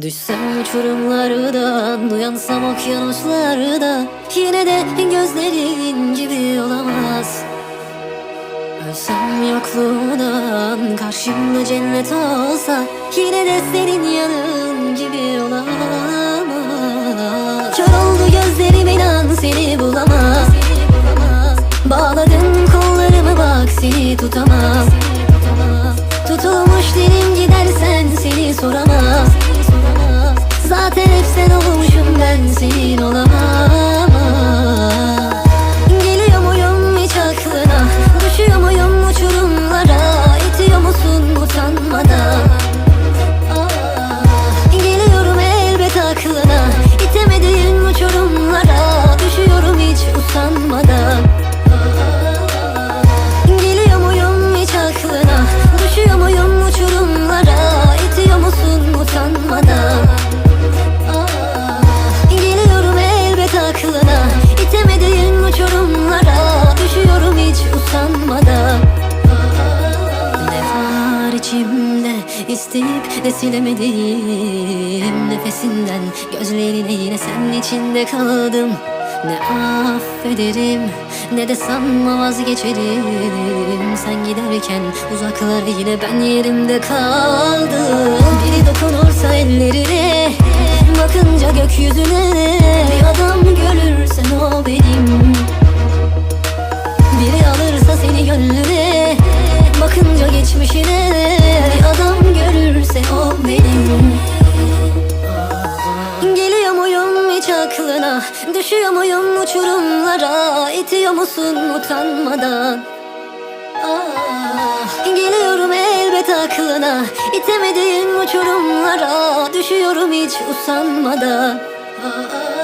Düşsem uçurumlardan, uyansam okyanuslarda Yine de gözlerin gibi olamaz. Ölsem yokluğundan, karşımda cennet olsa Yine de senin yanın gibi olamaz. Kör oldu gözlerim inan seni bulamaz. Bağladım kollarımı bak seni tutamam Tutulmuş dilim gidersen seni soramaz olmuşum ben içimde isteyip de silemediğim Nefesinden gözlerine yine sen içinde kaldım. Ne affederim ne de sanma vazgeçerim. Sen giderken uzaklara yine ben yerimde kaldım. Biri dokunursa ellerine Bakınca gökyüzüne. Bir adam görürsen o benim? Biri alırsa seni gönlüne Bakınca geçmişine aklına Düşüyor muyum uçurumlara? İtiyor musun utanmadan? Ah, Geliyorum elbet aklına. İtemediğin uçurumlara. Düşüyorum hiç usanmadan. Ah, Geliyor